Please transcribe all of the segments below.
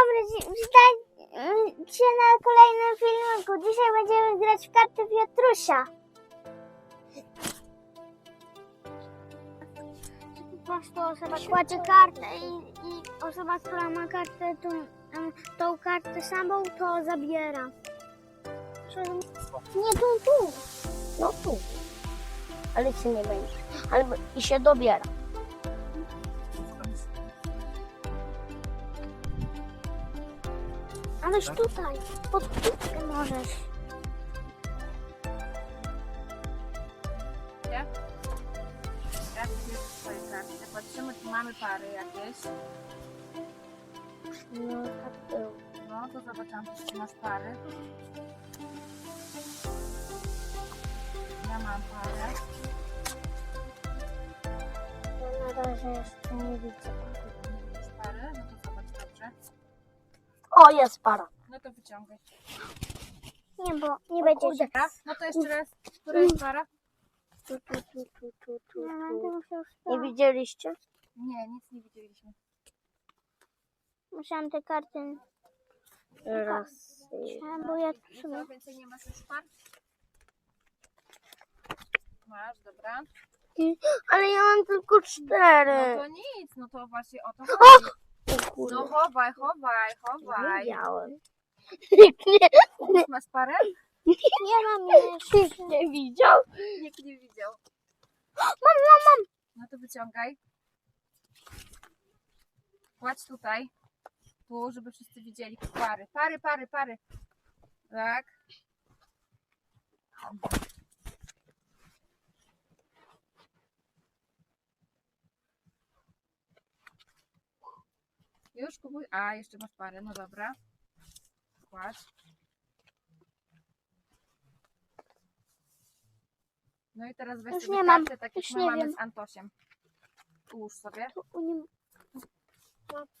dobry, witajcie na kolejnym filmiku. Dzisiaj będziemy grać w karty Piotrusia. Po prostu osoba kładzie kartę i, i osoba, która ma kartę, tą, tą kartę samą, to zabiera. Nie, tu, tu. No tu. Ale się nie będzie. Ale i się dobiera. Ależ tutaj, pod krótkę możesz. Jak bierzesz swoje karty? Patrzymy, czy mamy pary jakieś. No tak było. No, to zobaczyłam, czy masz pary. Ja mam parę. Ja na razie jeszcze nie widzę. Masz pary? No to zobacz dobrze. O, jest para. No to wyciągaj. Nie, bo nie będzie się. No to jeszcze raz. Która jest para? Tu, tu, tu, tu, tu, tu, musiał Nie widzieliście? Nie, nic nie widzieliśmy. Musiałam te karty, Raz. musiałam, bo ja tu I sobie... co, więcej nie masz już par? Masz, dobra. Ale ja mam tylko No cztery. to nic, no to właśnie o to O! chodzi. O kurde. No chowaj, chowaj, Nie chowaj. widziałem. Już masz parę? Nie mam jeszcze. Nikt nie widział. Nikt nie widział. Mam, mam, mam. No to wyciągaj. Kładź tutaj. Tu, żeby wszyscy widzieli. Pary, pary, pary, pary. Tak. Już kupuj. A, jeszcze masz parę, no dobra. Kładź. No i teraz weź Już sobie nie mam, kartę, tak już jak my nie mamy wiem. z Antosiem. Ułóż sobie, Tu u nim...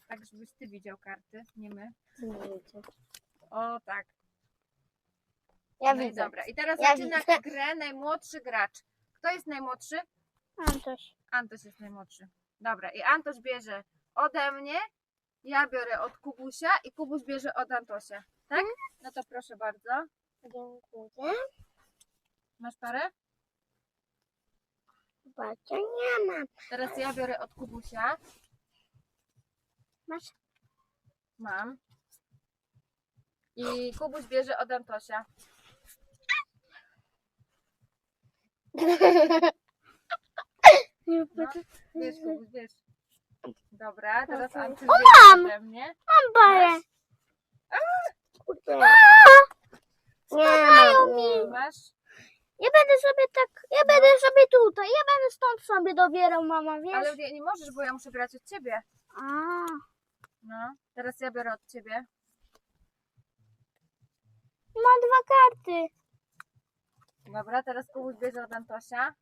tak żebyś ty widział karty, nie my. O tak. Ja no i widzę. dobra. I teraz Ja zaczyna widzę. grę najmłodszy gracz. Kto jest najmłodszy? Mam coś. Antoś jest najmłodszy. Dobra, i Antoś bierze ode mnie, ja biorę od Kubusia i Kubuś bierze od Antosia. Tak? No to proszę bardzo. Dziękuję. Masz parę? Zobaczcie, nie mam. Teraz ja biorę od Kubusia. Masz? Mam. I Kubuś bierze od Antosia. Nie, No, Wiesz, Kubuś, wiesz. Dobra, teraz bierze mam! ode mnie. Mam parę. Kurde. Nie mam. Nie. Masz? Ja będę sobie tak, ja będę sobie tutaj, ja będę stąd sobie dobierał, mama, wiesz? Ale nie, nie możesz, bo ja muszę brać od ciebie. A, No, teraz ja biorę od ciebie. mam dwa karty. Dobra, teraz Kubuś bierze od Antosia.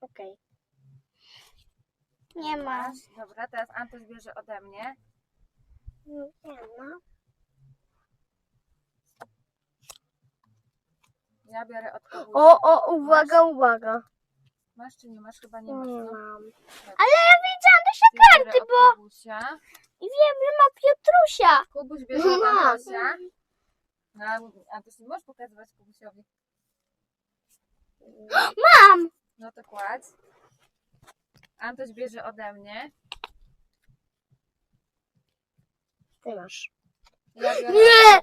Okej. Nie ma. Masz. Dobra, teraz Antoś bierze ode mnie. Nie ma. Ja biorę od. O, o, uwaga, uwaga. Masz czy nie masz? Chyba nie masz. Nie No. mam. Ale ja widziałam też Ja biorę karty, od bo Kubusia. i wiem, że ma Piotrusia. Kubuś bierze od Mam. Antosia. No, Antoś, nie możesz pokazywać Kubusiowi. Mam. No to kładź. Antoś bierze ode mnie. Ty masz. Ja biorę Nie!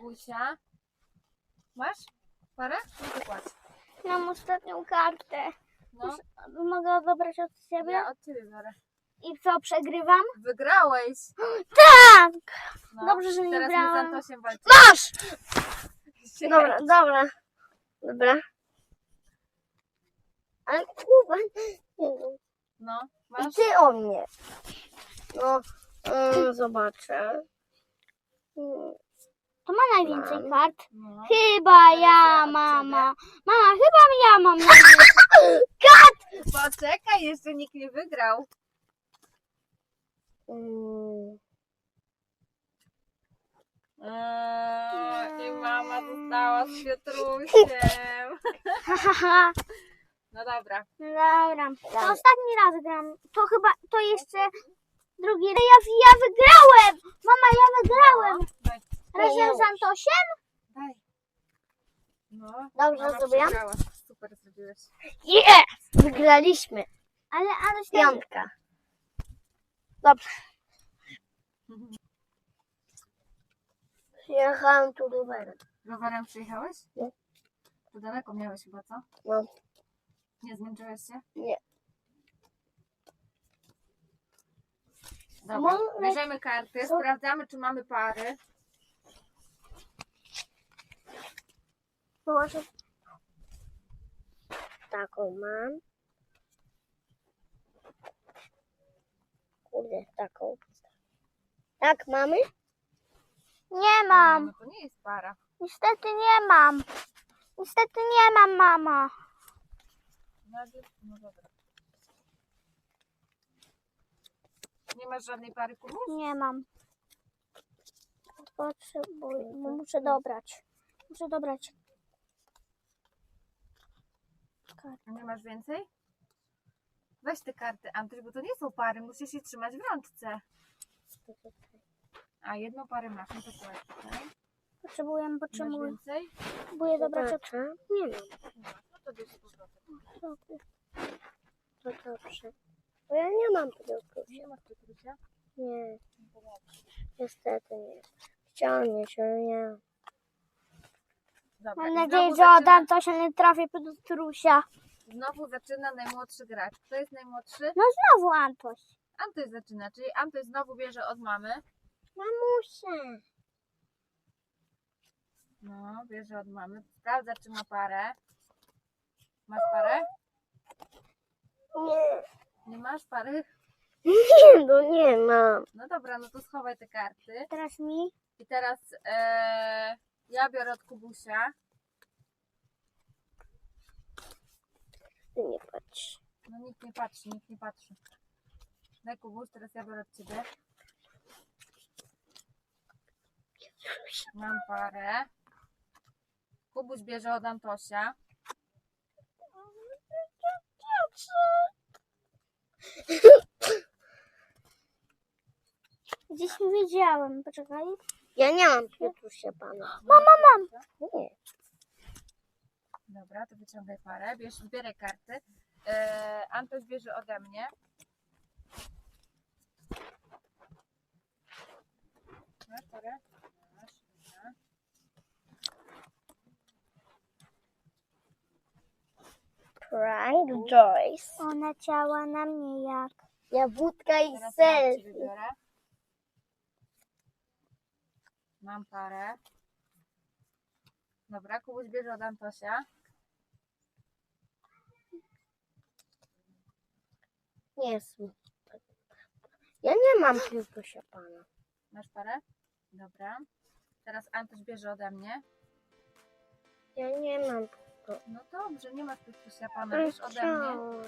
Masz? Parę? No to kładź. Mam ostatnią kartę. No, Mogę odebrać od ciebie? ja od ciebie biorę. I co, przegrywam? Wygrałeś! Tak. No. Dobrze, że nie Teraz my brałam. z Antosiem walczymy. Masz! Dobra, dobra. Dobra. Ale kurwa. nie wiem. No, I masz? ty o mnie. No, mm, zobaczę. Mm, To ma najwięcej Mam. kart. No. Chyba ja mama. Mama, chyba ja mam najwięcej. Poczekaj, jeszcze nikt nie wygrał. mm, Eee, I mama została z Piotrusiem. Hahaha. No dobra. Dobra. To ostatni raz gram. To chyba, to jeszcze Drugi. Ja, ja wygrałem! Mama, ja wygrałem! Daj, Razem z Antosiem? daj. No, Dobrze mama zrobiłam? przegrała. Super zrobiłeś. Nie! Wygraliśmy. Ale Adaś tam... Piątka. Dobrze. Jechałem tu rowerem. Rowerem przyjechałeś? Nie. To daleko miałeś chyba, co? No. Nie zmęczyłeś się? Nie. Dobra, Może- bierzemy karty, sprawdzamy, czy mamy pary. Położę. Taką mam. Kurde, taką. Tak, mamy? Nie mam. No to nie jest para. Niestety nie mam. Niestety nie mam, mama. Nagle- No dobra. Nie masz żadnej pary kubów? Nie mam. Potrzebuję. no Muszę dobrać. Muszę dobrać. A nie masz więcej? Weź te karty, Antoś, bo to nie są pary, musisz je trzymać w rączce. A jedną parę masz, no to kładź tutaj. Potrzebuję, Masz potrzebuję. więcej? Potrzebuję dobrać. Nie mam. No to bierz z powrotem. To dobrze. Bo ja nie mam piłków. Nie masz przykrycia? Nie. Niestety nie. Chciałam mieć, ale nie. Dobra, Mam i nadzieję, znowu że zaczyna- Antosia nie trafię pod Trusia. Znowu zaczyna najmłodszy gracz. Kto jest najmłodszy? No znowu Antoś. Antoś zaczyna, czyli Antoś znowu bierze od mamy. Mamusia. No, bierze od mamy. Sprawdza, czy ma parę. Masz parę? Nie. Nie masz pary? Nie, no nie mam. No dobra, no to schowaj te karty. Teraz mi. I teraz e, ja biorę od Kubusia. Ty nie patrz. No nikt nie patrzy, nikt nie patrzy. Daj Kubuś, teraz ja biorę od ciebie. Mam parę. Kubuś bierze od Antosia. Gdzieś nie wiedziałem. Poczekaj. Ja nie mam Piotrusia pana. Mama, mam. Nie. Dobra, to wyciągaj parę. Bierz, zbieraj karty. E, Antoś bierze ode mnie. Masz parę? Masz, dobra. Prank Joyce. Ona ciała na mnie jak. Jabłka i Teraz ja ciebie selfie. biorę. Mam parę. Dobra, Kubuś bierze od Antosia. Nie jest mi. Ja nie mam Piotrusia pana. Masz parę? Dobra. Teraz Antoś bierze ode mnie. Ja nie mam. No dobrze, nie masz Piotrusia pana, bierz ode mnie.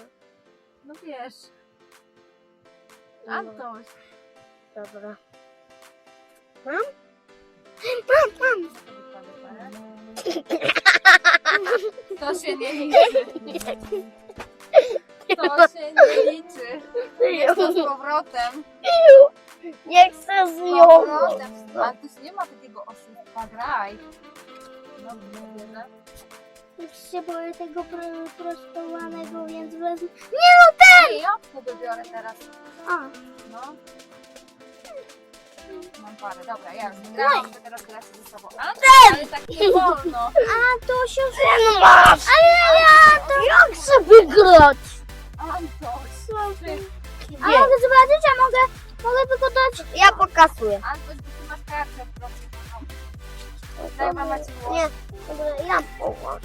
No wiesz. No, Antoś. Dobra. Mam? Mam, mam. To? To się nie liczy. To się nie liczy. Jest to z powrotem. Nie chcę z Z nią. powrotem. Antoś nie ma takiego oszustwa, graj. No, bierze. Już się boję tego pro, prostowanego, więc wezmę. Nie, ja Kuby biorę teraz. A, No. Mam parę, dobra, ja już grałam, to teraz gracie ze sobą. Antoś, ale tak nie wolno. Antosiu, Ten masz. ale ja to... Jak chcę wygrać? Antoś, ty, A mogę zobaczyć, a mogę, mogę tylko dać... Ja pokasuję. Antoś, bo ty masz kartę proszę. Daj mama ci. Nie, dobra, ja położę.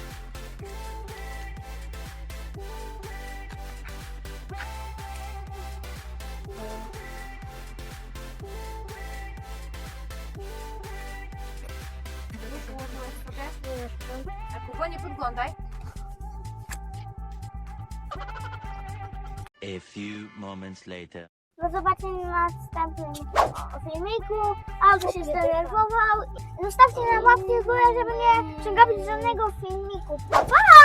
A Kuba, nie podglądaj. A few moments later. Do zobaczenia na następnym filmiku. Auto się zdenerwował. Zostawcie na łapkę w górę, żeby nie przegapić żadnego filmiku. Pa, pa!